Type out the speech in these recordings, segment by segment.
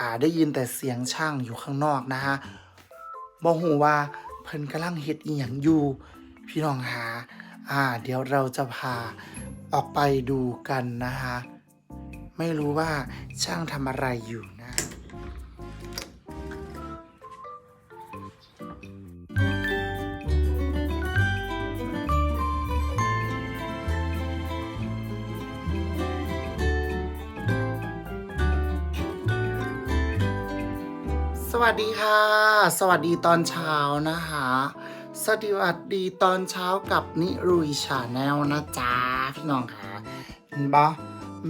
อ่าได้ยินแต่เสียงช่างอยู่ข้างนอกนะฮะบ่หูว่าเพิ่นกำลังเฮ็ดอีหยังอยู่ พี่น้องหาอ่า เดี๋ยวเราจะพาออกไปดูกันนะฮะไม่รู้ว่าช่างทำอะไรอยู่ วัสดีค่ะ สวัสดีตอนเช้านะคะ สวัสดีตอนเช้ากับนิรุยชาแนลนะจ๊ะพี่น้องค่ะเห็นปะ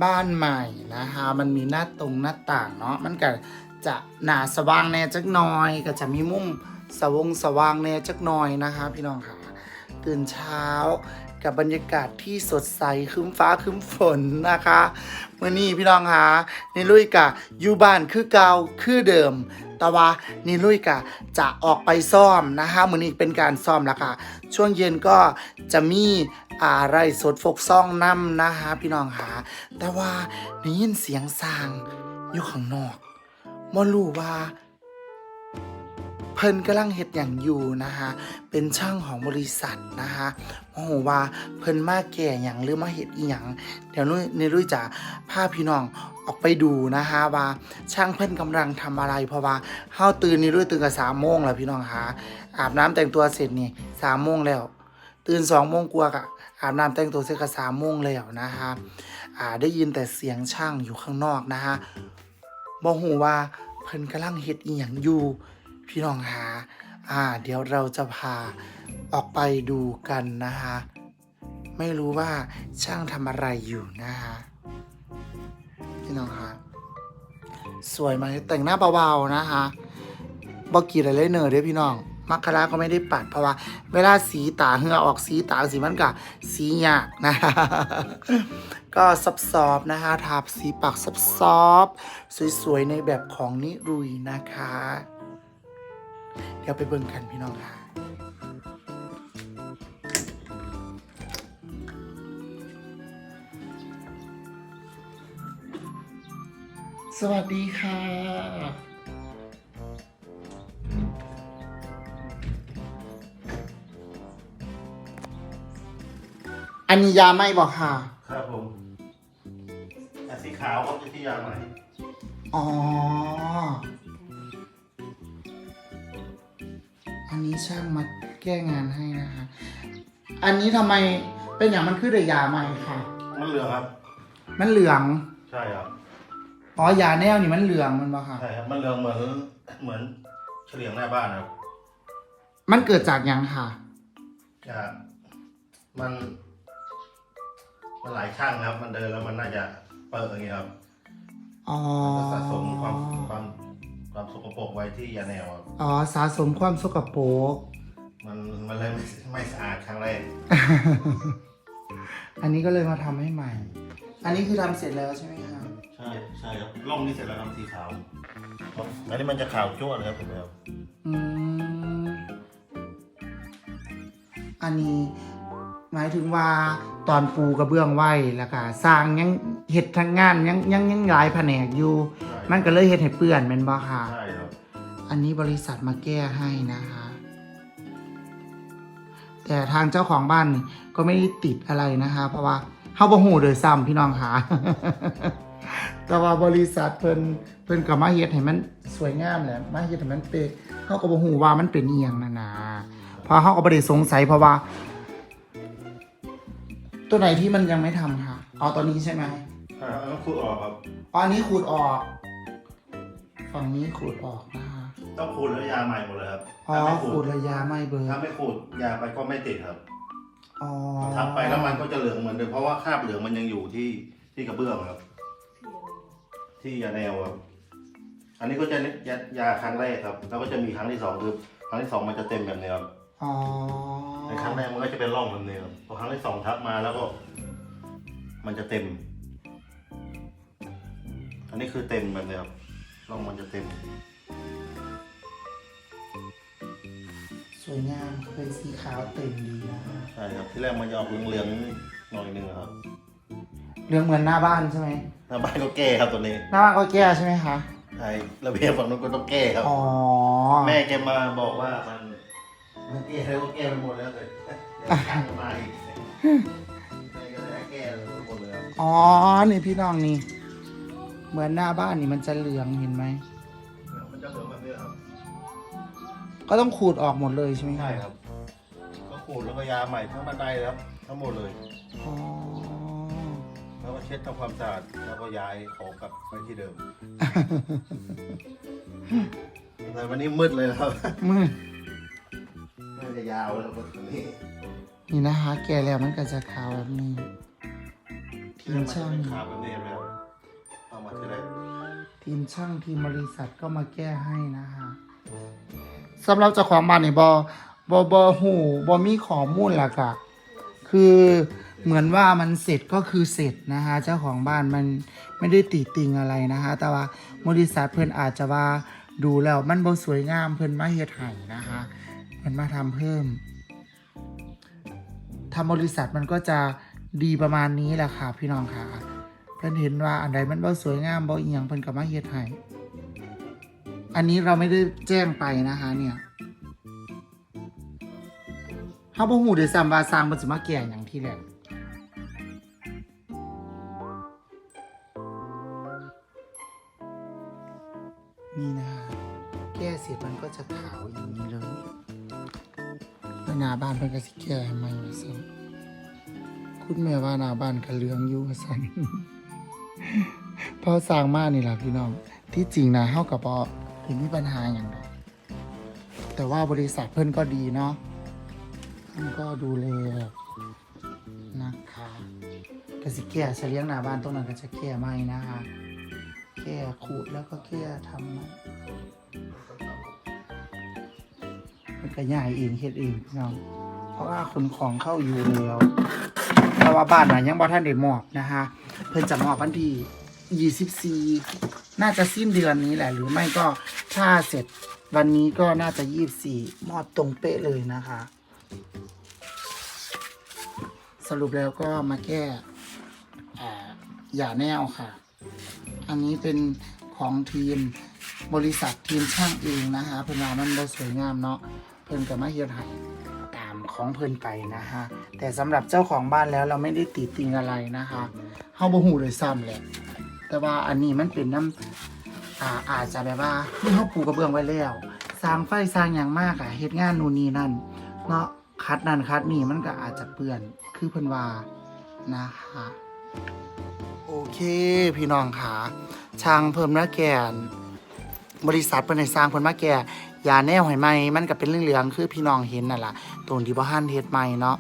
บ้านใหม่นะคะ มันมีหน้าตรงหน้าต่างเนาะมันก็จะหนาสว่างแน่จักหน่อย ก็จะมีมุมสวงสว่างแน่จักหน่อยนะคะ พี่น้องค่ะตื่นเช้ากับบรรยากาศที่สดใสครึ้มฟ้าครึ้มฝนนะคะเมื่อนี้พี่น้องคะนี่ลุยกะอยู่บ้านคือเก่าคือเดิม แต่ว่านี่ลุยกะจะออกไปซ่อมนะคะมือนี้เป็นการซ่อมแล้วค่ะ ช่วงเย็นก็จะมีอะไรสดฟกซ่องน้ำนะคะพี่น้องหา แต่ว่าได้ยินเสียงซางอยู่ข้างนอกมอรู้ว่า เพิ่นกำลังเฮ็ดอย่างอยู่นะคะ เป็นช่างของบริษัทนะคะโอ้โหว่าเพิ่นมาแก่อย่างหรือมาเฮ็ดอีหยังเดี๋ยวนุ้ยในรุ่ยจะพาพี่น้องออกไปดูนะคะว่าช่างเพิ่นกำลังทำอะไร เพราะว่าเฮาตื่นนี่รุ่ยตื่นกับสามโมงแล้วพี่น้องคะอาบน้ำแต่งตัวเสร็จนี่สามโมงแล้ว ตื่นสองโมงกว่ากะอาบน้ำแต่งตัวเสร็จก็สามโมงแล้วนะคะอ่าได้ยินแต่เสียงช่างอยู่ข้างนอกนะคะบ่ฮู้ว่าเพิ่นกำลังเฮ็ดอีหยังอยู่ พี่น้องหาอ่า เดี๋ยวเราจะพาออกไปดูกันนะคะ ไม่รู้ว่าช่างทำอะไรอยู่นะคะพี่น้องคะสวยไหมแต่งหน้าเบาๆนะคะบอกกี่อะไรเลยเนอร์เด้อพี่น้องมักคราก็ไม่ได้ปัดเพราะว่า เวลาสีตาเหงื่อออกสีตาสีมันกะสีหยากนะก็ซับซอบนะคะทาสีปากซับซอบสวยๆในแบบของนิรุยนะคะ เดี๋ยวไปเบิ่งกันพี่น้องค่ะสวัสดีค่ะ อันนี้ยาไม่บอกค่ะ ครับผมแต่สีขาวเขาจะที่ยางใหม่ อ๋อ นนี้ช่างมาแก้งานให้นะคะ อันนี้ทำไมเป็นอย่างมันคือเดยาใหม่ค่ะ มันเหลืองครับ มันเหลืองใช่ครับอ๋อยาแนวนี่มันเหลืองมันบ่ค่ะ ใช่ครับมันเหลืองเหมือนเหมือนเฉลียงหน้าบ้านครับมันเกิดจากหยังค่ะ จะมันมันหลายช่างครับ มันเดินแล้วมันน่าจะเปิดอย่างเงี้ยครับอ๋อ มันก็สะสมความความ ความสกปรกไว้ที่ยาแนวครับอ๋อสะสมความสกปรก มันมันเลยไม่ไม่สะอาดครั้งแรกอันนี้ก็เลยมาทำให้ใหม่ อันนี้คือทำเสร็จแล้วใช่ไหมคะใช่ใช่ครับร่องนี้เสร็จแล้วครับสีขาวอันนี้มันจะขาวจ้วนครับผมครับอืม อันนี้ หมายถึงว่าตอนปูกระเบื้องไว้แล้วก็สร้างยังเห็ดทั้งงานยังยังยังหลายแผนกอยู่ใช่มันก็เลยเห็ดให้เปื่อนแมันบ่ค่ะ ใช่ครับ อันนี้บริษัทมาแก้ให้นะคะ แต่ทางเจ้าของบ้านนี่ก็ไม่ได้ติดอะไรนะคะ เพราะว่าเฮาบ่ฮู้โดยซ้ำพี่น้องค่ะ แต่ว่าบริษัทเพิ่นเพิ่นก็มาเฮ็ดให้มันสวยงามแหละ มาเฮ็ดให้มันเป็นเฮาก็บ่ฮู้ว่ามันเป็นอีหยังนั่นนะเพราะเฮาก็บ่ได้สงสัยเพราะว่า ตัวไหนที่มันยังไม่ทำค่ะเอาตัวนี้ใช่ไหมอ่าแล้วคูดออกครับ อ๋ออันนี้ขูดออก ฝั่งนี้ขูดออกนะคะต้องขูดแล้วยาใหม่หมดเลยครับอ๋อถ้าไม่ขูดระยะไม่เบิร์ถ้าไม่ขูดยาไปก็ไม่ติดครับอ๋อทับไปแล้วมันก็จะเหลืองเหมือนเดิมเพราะว่าคราบเหลืองมันยังอยู่ที่ที่กระเบื้องครับ ที่ยาแนวครับ อันนี้ก็จะยายาครั้งแรกครับ แล้วก็จะมีครั้งที่สองคือครั้งที่สองมันจะเต็มแบบนี้ครับ อ๋อ ในครั้งแรกมันก็จะเป็นร่องแบบนี้ครับพอครั้งที่สองทับมาแล้วก็ มันจะเต็ม อันนี้คือเต็มแบบนี้ครับร่องมันจะเต็ม สวยงามเป็นสีขาวเต็มดีนะใช่ครับ ที่แรกมันจะออกเหลืองๆหน่อยนึงครับเรื่องเหมือนหน้าบ้านใช่ไหมหน้าบ้านก็แก้ครับตัวนี้หน้าบ้านก็แก้ใช่ไหมคะไอ้ระเบียงฝั่งนู้นก็ต้องแก้ครับอ๋อแม่แกมาบอกว่า มันมันแก้แล้วก็แก้ไปหมดแล้วเลยเดี๋ยวช่างมาอีกแม่ก็เลยให้แก้เลยหมดเลยครับอ๋อ นี่พี่น้องนี่ เหมือนหน้าบ้านนี่มันจะเหลืองเห็นไหม มันจะเหลืองแบบนี้ครับก็ต้องขูดออกหมดเลยใช่ไหมใช่ครับ ก็ขูดแล้วก็ยาใหม่ทั้งบันไดครับ ทั้งหมดเลย อ๋อ แล้วก็เช็ดทำความสะอาดแล้วก็ย้ายของกลับไปที่เดิมแต่วันนี้มืดเลยนะครับ มื อน่าจะยาวแล้ววันนี้นี่นะคะ แก่แล้วมันก็จะขาวแบบนี้ทีมช่างขาดแบบนี้แล้วเอามาที่แรกทีมช่างทีมบริษัทก็มาแก้ให้นะคะสำหรับเจ้าของบ้านนี่บอบอบอหูบอมีข้อมูลหลักอะคือเหมือนว่ามันเสร็จก็คือเสร็จนะคะเจ้าของบ้านมันไม่ได้ติติงอะไรนะคะ แต่ว่าบริษัทเพิ่นอาจจะว่าดูแล้วมันบ่สวยงามเพิ่นมาเฮ็ดให้นะคะ เพิ่นมาทำเพิ่มทำบริษัทมันก็จะดีประมาณนี้แหละค่ะ พี่น้องค่ะ เพิ่อนเห็นว่าอันใดมันบ่สวยงามบ่อีหยังเพิ่นก็มาเฮ็ดให้อันนี้เราไม่ได้แจ้งไปนะคะ เนี่ยเฮาบ่ฮู้ด้วยซ้ำว่าสร้างเพิ่นสิมาแก้หยังที่แรกนี่นะคะแก้เสร็จมันก็จะขาวอย่างนี้เลย หนาบ้านเพิ่นก็สิแก้ให้ใหม่ว่าซั่นคุณแม่ว่าหนาบ้านก็เหลืองอยู่ว่าซั่นพอสร้างมานี่แหละพี่น้อง ที่จริงนะเฮากับพอถึงมีปัญหาอย่างดอกแต่ว่าบริษัทเพิ่นก็ดีเนาะเพิ่นก็ดูแลนะคะกสิแก้เฉลียงหน้าบ้านตรงนั้นก็จะแก้ไม่นะคะแก้ขูดแล้วก็แก้ทำ ก็ย่ายเองเฮ็ดเองพี่น้องเพราะว่าขนของเข้าอยู่แล้วแต่ว่าบ้านน่ะยังบ่ทันได้มอบนะคะเพิ่นจะมอบวันที่24น่าจะสิ้นเดือนนี้แหละ หรือไม่ก็ถ้าเสร็จวันนี้ก็น่าจะ24มอบตรงเป๊ะเลยนะคะ สรุปแล้วก็มาแก้อย่าแนวค่ะ อันนี้เป็นของทีมบริษัททีมช่างเองนะคะเพิ่นว่ามันสวยงามเนาะ พิ่นก็มาเฮ็ดให้ตามของเพิ่นไปนะคะแต่สำหรับเจ้าของบ้านแล้วเราไม่ได้ติดติงอะไรนะคะเฮาบ่ฮู้เลยซ้ำแหละแต่ว่าอันนี้มันเป็นน้ำอ่าอาจจะแบบว่าที่เฮาปูกระเบื้องไว้แล้วสร้างไฟสร้างอย่างมากอะเฮ็ดงานนู่นนี่นั่นเนาะคัดนั่นคัดนี่มันก็อาจจะเปื้อนคือเพิ่นว่านะคะโอเค พี่น้องค่ะช่างเพิ่มหน้าแกน บริษัทเพิ่นให้สร้างเพิ่นมาแก่ยาแนวให้ใหม่มันก็เป็นเรื่องเหลืองคือพี่น้องเห็นนั่นล่ะตรงที่บ่ทันเฮ็ดใหม่เนาะ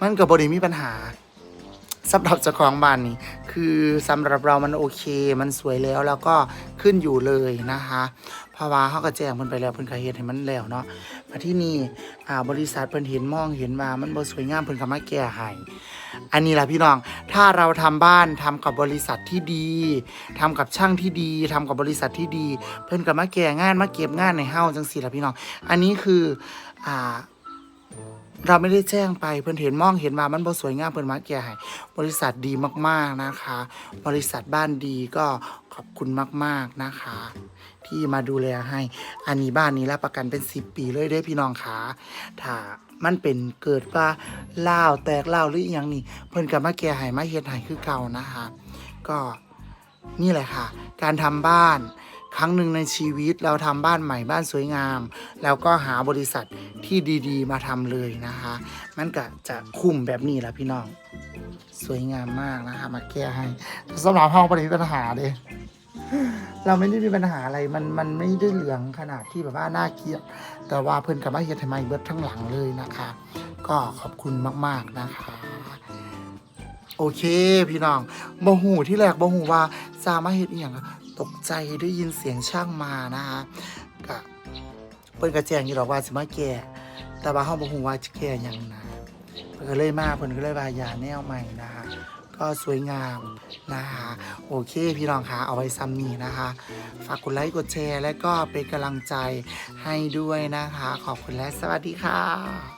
มันก็บ่ได้มีปัญหาสำหรับเจ้าของบ้านนี่คือสำหรับเรามันโอเค มันสวยแล้วแล้วก็ขึ้นอยู่เลยนะคะ เพราะว่าเขาก็แจ้งเพิ่นไปแล้วเพิ่นก็เฮ็ดให้มันแล้วเนาะมาที่นี่อ่าบริษัทเพิ่นเห็นมองเห็นว่ามันบ่สวยงามเพิ่นก็มาแก้ให้อันนี้ล่ะพี่น้อง ถ้าเราทำบ้านทำกับบริษัทที่ดีทำกับช่างที่ดีทำกับบริษัทที่ดี เพิ่นก็มาแก้งานมาเก็บงานในเฮาจังซี่ล่ะพี่น้อง อันนี้คืออ่าเราไม่ได้แจ้งไปเพิ่นเห็นมองเห็นมามันบ่สวยงามเพิ่นมาแก้ให้บริษัทดีมากๆนะคะ บริษัทบ้านดีก็ขอบคุณมากๆนะคะ ที่มาดูแลให้ อันนี้บ้านนี้รับประกันเป็น 10 ปีเลยเด้พี่น้องคะถ้ามันเป็นเกิดว่าเล่าแตกเล่าหรืออย่างนี้เพิ่นก็มาแก้ให้มาเฮ็ดให้คือเก่านะคะก็นี่แหละค่ะ การทำบ้านครั้งหนึ่งในชีวิตเราทำบ้านใหม่บ้านสวยงาม แล้วก็หาบริษัทที่ดีๆ มาทำเลยนะคะ มันก็จะคุ้มแบบนี้แหละพี่น้อง สวยงามมากนะคะ มาแก้ให้สำหรับห้องปฏิปัญหาเด้ เราไม่ได้มีปัญหาอะไร มันมันไม่ได้เหลืองขนาดที่แบบว่าน่าเกลียด แต่ว่าเพิ่นกับมาเฮ็ดให้ใหม่เบิดทั้งหลังเลยนะคะ ก็ขอบคุณมากๆนะคะ โอเค พี่น้องบ่หูที่แรกบ่หูว่าสามาเฮ็ดอีหยังตกใจได้ยินเสียงช่างมานะคะก็เพิ่นก็แจงอยู่ดอกว่าสิมาแก้แต่ว่าเฮาบ่ฮู้ว่าจะแก้หยังนะเพิ่นก็เลยมาเพิ่นก็เลยว่าอย่าแนวใหม่นะคะ ก็สวยงามนะคะ โอเคพี่น้องคะเอาไว้ซ้ำนี้นะคะ ฝากกดไลค์กดแชร์ และก็เป็นกำลังใจให้ด้วยนะคะ ขอบคุณและสวัสดีค่ะ